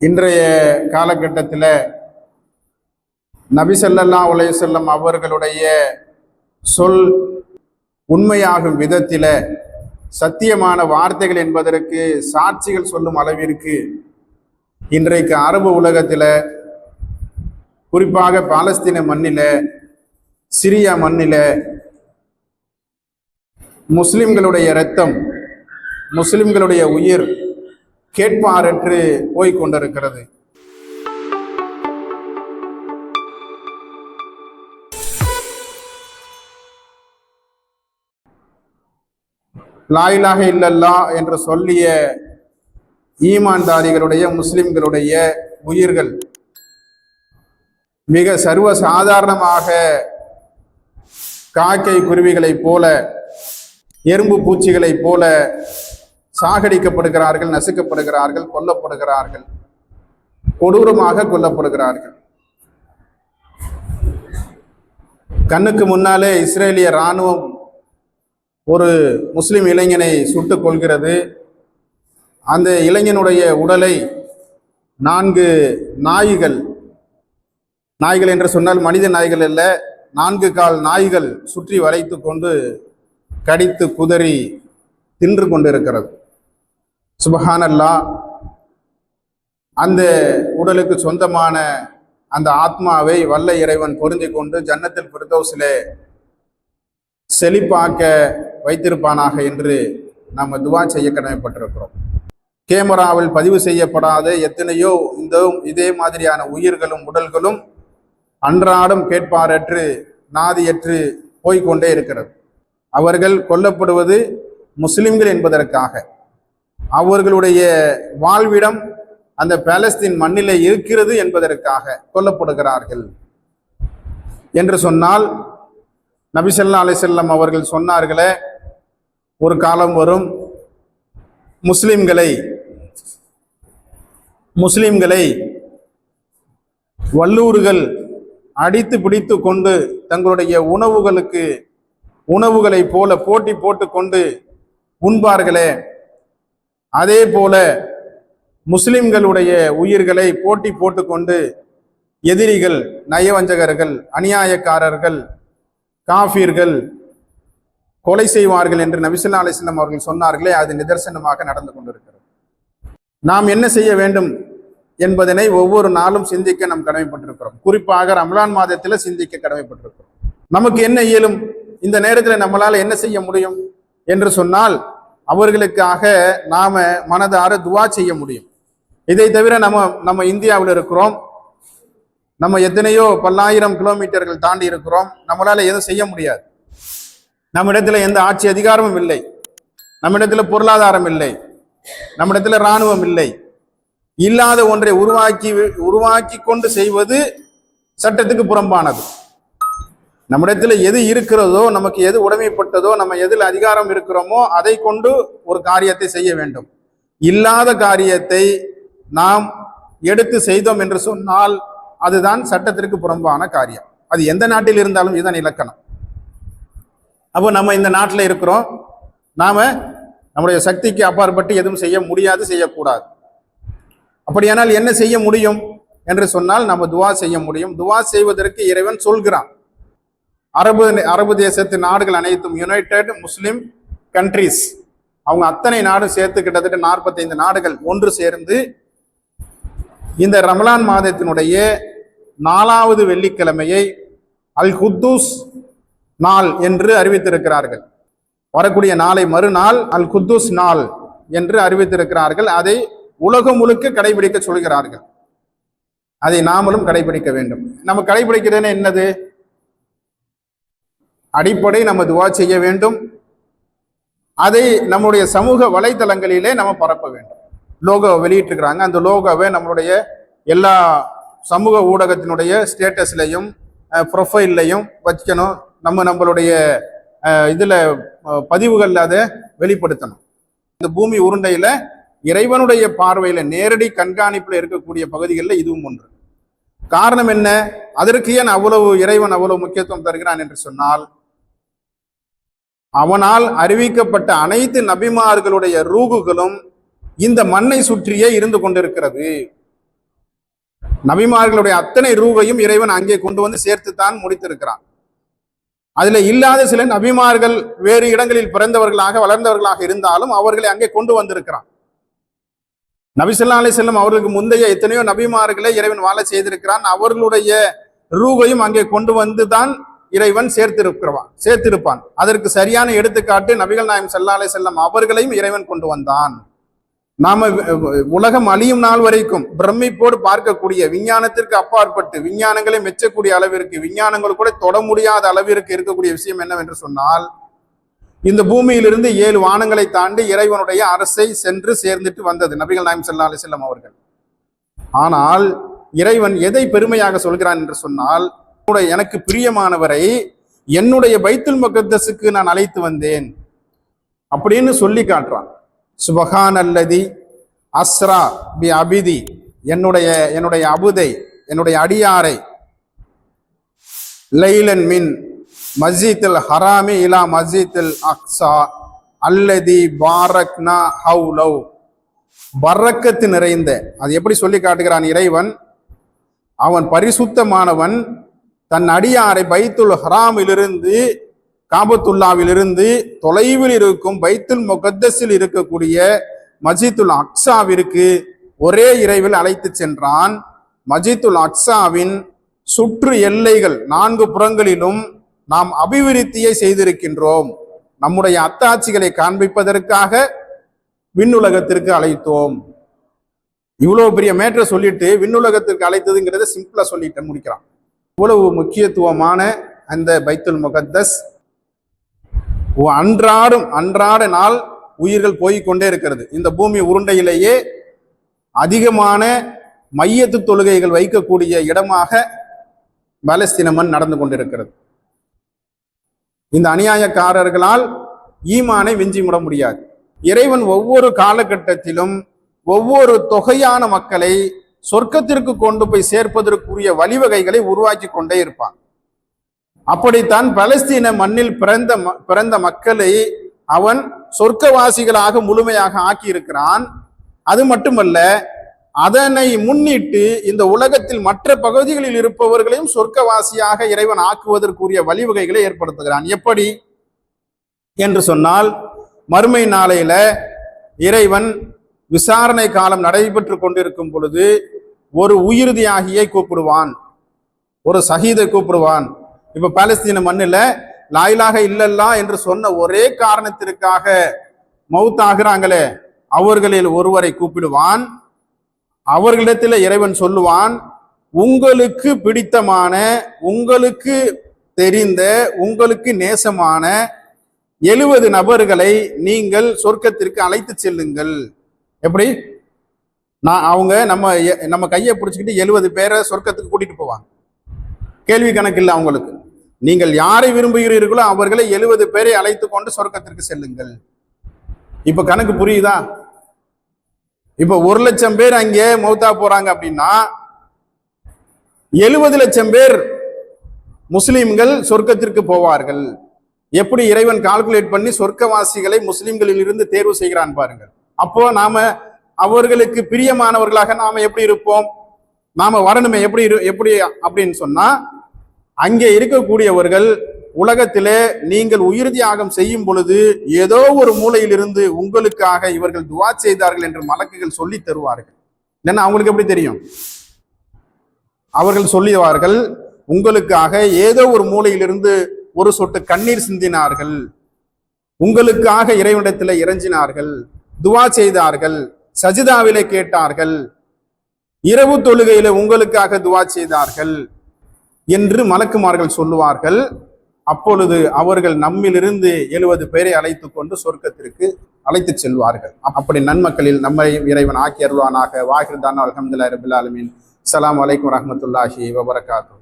இன்றைய காலகட்டத்தில் நபி ஸல்லல்லாஹு அவர்களுடைய சொல் உண்மையாகும் விதத்தில் சத்தியமான வார்த்தைகள் என்பதற்கு சாட்சிகள் சொல்லும் அளவிற்கு இன்றைக்கு அரபு உலகத்தில் குறிப்பாக பாலஸ்தீன மண்ணில் சிரியா மண்ணில் முஸ்லிம்களுடைய இரத்தம் முஸ்லிம்களுடைய உயிர் கேட்பார் போய்க் கொண்டிருக்கிறது. லாயிலாக இல்லல்லா என்று சொல்லிய ஈமான்தாரிகளுடைய முஸ்லிம்களுடைய உயிர்கள் மிக சர்வ சாதாரணமாக காக்கை குருவிகளைப் போல எறும்பு பூச்சிகளைப் போல சாகடிக்கப்படுகிறார்கள் நசுக்கப்படுகிறார்கள் கொல்லப்படுகிறார்கள் கொடூரமாக கொல்லப்படுகிறார்கள். கண்ணுக்கு முன்னாலே இஸ்ரேலிய இராணுவம் ஒரு முஸ்லிம் இளைஞனை சுட்டு கொள்கிறது அந்த இளைஞனுடைய உடலை நான்கு நாய்கள் நாய்கள் என்று சொன்னால் மனித நாய்கள் அல்ல நான்கு கால் நாய்கள் சுற்றி வளைத்து கொண்டு கடித்து குதறி தின்று கொண்டிருக்கிறது. சுபஹானல்லா. அந்த உடலுக்கு சொந்தமான அந்த ஆத்மாவை வல்ல இறைவன் பொருந்தி கொண்டு ஜன்னத்தில் பிரதோசிலே செழிப்பாக்க வைத்திருப்பானாக என்று நாம் துவா செய்ய கடமைப்பட்டிருக்கிறோம். கேமராவில் பதிவு செய்யப்படாத எத்தனையோ இந்த இதே மாதிரியான உயிர்களும் உடல்களும் அன்றாடம் கேட்பாரற்று நாதியற்று போய்கொண்டே இருக்கிறது. அவர்கள் கொல்லப்படுவது முஸ்லிம்கள் என்பதற்காக. அவர்களுடைய வாழ்விடம் அந்த பாலஸ்தீன் மண்ணிலே இருக்கிறது என்பதற்காக கொல்லப்படுகிறார்கள். என்று சொன்னால் நபிசல்லா அலிசல்லம் அவர்கள் சொன்னார்களே ஒரு காலம் வரும் முஸ்லிம்களை முஸ்லிம்களை வல்லூர்கள் அடித்து பிடித்து கொண்டு தங்களுடைய உணவுகளுக்கு உணவுகளைப் போல போட்டி போட்டு கொண்டு உண்பார்களே அதே போல முஸ்லிம்களுடைய உயிர்களை போட்டி போட்டுக்கொண்டு எதிரிகள் நயவஞ்சகர்கள் அநியாயக்காரர்கள் காஃபீர்கள் கொலை செய்வார்கள் என்று நபிசுல்லா அலிஸ்லாம் அவர்கள் சொன்னார்களே அது நிதர்சனமாக நடந்து கொண்டிருக்கிறது. நாம் என்ன செய்ய வேண்டும் என்பதனை ஒவ்வொரு நாளும் சிந்திக்க நாம் கடமைப்பட்டிருக்கிறோம். குறிப்பாக ரம்லான் மாதத்தில் சிந்திக்க கடமைப்பட்டிருக்கிறோம். நமக்கு என்ன இயலும்? இந்த நேரத்தில் நம்மளால் என்ன செய்ய முடியும்? என்று சொன்னால் அவர்களுக்காக நாம மனதார துவா செய்ய முடியும். இதை தவிர நம்ம நம்ம இந்தியாவில் இருக்கிறோம். நம்ம எத்தனையோ பல்லாயிரம் கிலோமீட்டர்கள் தாண்டி இருக்கிறோம். நம்மளால எதுவும் செய்ய முடியாது. நம்மிடத்துல எந்த ஆட்சி அதிகாரமும் இல்லை. நம்மிடத்தில் பொருளாதாரம் இல்லை. நம்மிடத்துல இராணுவம் இல்லை. இல்லாத ஒன்றை உருவாக்கி உருவாக்கி கொண்டு செய்வது சட்டத்துக்கு புறம்பானது. நம்மிடத்துல எது இருக்கிறதோ நமக்கு எது உடைமைப்பட்டதோ நம்ம எதில் அதிகாரம் இருக்கிறோமோ அதை கொண்டு ஒரு காரியத்தை செய்ய வேண்டும். இல்லாத காரியத்தை நாம் எடுத்து செய்தோம் என்று சொன்னால் அதுதான் சட்டத்திற்கு புறம்பான காரியம். அது எந்த நாட்டில் இருந்தாலும் இதுதான் இலக்கணம். அப்போ நம்ம இந்த நாட்டில் இருக்கிறோம். நாம் நம்முடைய சக்திக்கு அப்பாற்பட்டு எதுவும் செய்ய முடியாது செய்யக்கூடாது. அப்படியானால் என்ன செய்ய முடியும்? என்று சொன்னால் நம்ம துவா செய்ய முடியும். துவா செய்வதற்கு இறைவன் சொல்கிறான். அரபு அரபு தேசத்து நாடுகள் அனைத்தும் யுனைடெட் முஸ்லிம் கண்ட்ரிஸ் அவங்க அத்தனை நாடும் சேர்த்து கிட்டத்தட்ட நாற்பத்தைந்து நாடுகள் ஒன்று சேர்ந்து இந்த ரமலான் மாதத்தினுடைய நாலாவது வெள்ளிக்கிழமையை அல் குத்தூஸ் நாள் என்று அறிவித்திருக்கிறார்கள். வரக்கூடிய நாளை மறுநாள் அல் குத்தூஸ் நாள் என்று அறிவித்திருக்கிறார்கள். அதை உலகம் முழுக்க கடைபிடிக்க சொல்கிறார்கள். அதை நாமளும் கடைபிடிக்க வேண்டும். நம்ம கடைபிடிக்கிறதுன்னு என்னது? அடிப்படை நம்ம துவா செய்ய வேண்டும். அதை நம்முடைய சமூக வலைதளங்களிலே நம்ம பரப்ப வேண்டும். லோகோ வெளியிட்டிருக்கிறாங்க. அந்த லோகோவை நம்மளுடைய எல்லா சமூக ஊடகத்தினுடைய ஸ்டேட்டஸ்லையும் ப்ரொஃபைல்லையும் வச்சுக்கணும். நம்ம நம்மளுடைய இதில் பதிவுகளில் அதை வெளிப்படுத்தணும். இந்த பூமி உருண்டையில் இறைவனுடைய பார்வையில் நேரடி கண்காணிப்பில் இருக்கக்கூடிய பகுதிகளில் இதுவும் ஒன்று. காரணம் என்ன? அதற்கு ஏன் அவ்வளவு இறைவன் அவ்வளவு முக்கியத்துவம் தருகிறான் என்று சொன்னால் அவனால் அறிவிக்கப்பட்ட அனைத்து நபிமார்களுடைய ரூகுகளும் இந்த மண்ணை சுற்றியே இருந்து கொண்டிருக்கிறது. நபிமார்களுடைய அத்தனை ரூகையும் இறைவன் அங்கே கொண்டு வந்து சேர்த்து தான் முடித்திருக்கிறான். அதுல இல்லாத சில நபிமார்கள் வேறு இடங்களில் பிறந்தவர்களாக வளர்ந்தவர்களாக இருந்தாலும் அவர்களை அங்கே கொண்டு வந்திருக்கிறான். நபிசல்லா அலி செல்லம் அவர்களுக்கு முந்தைய எத்தனையோ நபிமார்களை இறைவன் வாழ செய்திருக்கிறான். அவர்களுடைய ரூகையும் அங்கே கொண்டு வந்து தான் இறைவன் சேர்த்திருக்கிறவான் சேர்த்திருப்பான். அதற்கு சரியான எடுத்துக்காட்டு நபிகள் நாயம் செல்லாலே செல்லம் அவர்களையும் இறைவன் கொண்டு வந்தான். நாம உலகம் அழியும் நாள் வரைக்கும் பிரமிப்போடு பார்க்கக்கூடிய விஞ்ஞானத்திற்கு அப்பாற்பட்டு விஞ்ஞானங்களை மெச்சக்கூடிய அளவிற்கு விஞ்ஞானங்கள் கூட தொட முடியாத அளவிற்கு இருக்கக்கூடிய விஷயம் என்னவென்று சொன்னால் இந்த பூமியிலிருந்து ஏழு வானங்களை தாண்டி இறைவனுடைய அரசை சென்று சேர்ந்துட்டு வந்தது நபிகள் நாயம் செல்லா அலி செல்லம் அவர்கள். ஆனால் இறைவன் எதை பெருமையாக சொல்கிறான் என்று சொன்னால் எனக்கு பிரியமானவரை என்னுடைய பைத்துல் முகத்தஸுக்கு நான் அழைத்து வந்தேன் அப்படின்னு சொல்லி காட்டுறான். சுபஹான் அல்லதி அஸ்ரா பி அபிதி என்னுடைய என்னுடைய அபுதை என்னுடைய அடியாரை. லைலன் மின் மஸ்ஜித்தில் ஹராமி இலா மஸ்ஜித்தில் அக்ஸா அல்லதி பாரக்னா ஹவுலவ் பரக்கத்து நிறைந்த அது எப்படி சொல்லி காட்டுகிறான் இறைவன்? அவன் பரிசுத்தமானவன் தன் அடியாரை பைத்துல் ஹராமிலிருந்து காபத்துல்லாவிலிருந்து தொலைவில் இருக்கும் பைத்துல் முகத்தஸில் இருக்கக்கூடிய மஜித்துல் அக்ஸாவிற்கு ஒரே இறைவில் அழைத்து சென்றான். மஜித்துல் அக்ஸாவின் சுற்று எல்லைகள் நான்கு புறங்களிலும் நாம் அபிவிருத்தியை செய்திருக்கின்றோம். நம்முடைய அத்தாட்சிகளை காண்பிப்பதற்காக விண்ணுலகத்திற்கு அழைத்தோம். இவ்வளவு பெரிய மேற்ற சொல்லிட்டு விண்ணுலகத்திற்கு அழைத்ததுங்கிறத சிம்பிளா சொல்லிட்டு முடிக்கிறான். இவ்வளவு முக்கியத்துவமான அந்த பைத்துல் முகத்தஸ் அன்றாடும் அன்றாட நாள் உயிர்கள் போய்கொண்டே இருக்கிறது. இந்த பூமி உருண்டையிலேயே அதிகமான மையத்து தொழுகைகள் வைக்கக்கூடிய இடமாக பலஸ்தீன மண் நடந்து கொண்டிருக்கிறது. இந்த அநியாயக்காரர்களால் ஈமானை விஞ்சி முட முடியாது. இறைவன் ஒவ்வொரு காலகட்டத்திலும் ஒவ்வொரு தொகையான மக்களை சொர்க்கத்திற்கு கொண்டு போய் சேர்ப்பதற்குரிய வழிவகைகளை உருவாக்கி கொண்டே இருப்பான். அப்படித்தான் பலஸ்தீன மண்ணில் பிறந்த பிறந்த மக்களை அவன் சொர்க்கவாசிகளாக முழுமையாக ஆக்கி இருக்கிறான் அது மட்டுமல்ல அதனை முன்னிட்டு இந்த உலகத்தில் மற்ற பகுதிகளில் இருப்பவர்களையும் சொர்க்கவாசியாக இறைவன் ஆக்குவதற்குரிய வழிவகைகளை ஏற்படுத்துகிறான். எப்படி? என்று சொன்னால் மறுமை நாளையில இறைவன் விசாரணை காலம் நடைபெற்று கொண்டிருக்கும் பொழுது ஒரு உயிர்தியாகியை கூப்பிடுவான். ஒரு சகிதை கூப்பிடுவான். இப்ப பாலஸ்தீன மண்ணில் லாயிலாக இல்லல்லா என்று சொன்ன ஒரே காரணத்திற்காக மவுத்தாகிறாங்களே அவர்களில் ஒருவரை கூப்பிடுவான். அவர்களிடத்தில் இறைவன் சொல்லுவான் உங்களுக்கு பிடித்தமான உங்களுக்கு தெரிந்த உங்களுக்கு நேசமான எழுபது நபர்களை நீங்கள் சொர்க்கத்திற்கு அழைத்து செல்லுங்கள். எப்படி? நான் அவங்க நம்ம நம்ம கையை பிடிச்சிக்கிட்டு எழுபது பேரை சொர்க்கத்துக்கு கூட்டிட்டு போவாங்க. கேள்வி கணக்கு இல்லை அவங்களுக்கு. நீங்கள் யாரை விரும்புகிறீர்களோ அவர்களை எழுபது பேரை அழைத்து கொண்டு சொர்க்கத்திற்கு செல்லுங்கள். இப்ப கணக்கு புரியுதா? இப்ப ஒரு லட்சம் பேர் அங்கே மௌத்தா போறாங்க அப்படின்னா எழுபது லட்சம் பேர் முஸ்லீம்கள் சொர்க்கத்திற்கு போவார்கள். எப்படி இறைவன் கால்குலேட் பண்ணி சொர்க்கவாசிகளை முஸ்லிம்களில் இருந்து தேர்வு செய்கிறான் பாருங்கள். அப்போ நாம அவர்களுக்கு பிரியமானவர்களாக நாம எப்படி இருப்போம்? நாம வரணுமே எப்படி எப்படி அப்படின்னு சொன்னா அங்கே இருக்கக்கூடியவர்கள் உலகத்திலே நீங்கள் உயிர் தியாகம் செய்யும் பொழுது ஏதோ ஒரு மூலையிலிருந்து உங்களுக்காக இவர்கள் துவா செய்தார்கள் என்று மலக்குகள் சொல்லி தருவார்கள். இல்லைன்னா அவங்களுக்கு எப்படி தெரியும்? அவர்கள் சொல்லுவார்கள் உங்களுக்காக ஏதோ ஒரு மூலையிலிருந்து ஒரு சொட்டு கண்ணீர் சிந்தினார்கள். உங்களுக்காக இறைவனிடத்தில் இறைஞ்சினார்கள் துவா செய்தார்கள் சஜிதாவிலே கேட்டார்கள் இரவு தொழுகையில உங்களுக்காக துவா செய்தார்கள் என்று மலக்குமார்கள் சொல்லுவார்கள். அப்பொழுது அவர்கள் நம்மிலிருந்து எழுபது பேரை அழைத்து கொண்டு சொர்க்கத்திற்கு அழைத்து செல்வார்கள். அப்படி நன்மக்களில் நம்மை இறைவன் ஆக்கி அருள்வானாக. வாகிர்தான் அலமதுல்லா ரபுல்லாலுமின் அலாம் வலைக்கம் வரமத்துல்லாஹி வபரகாத்து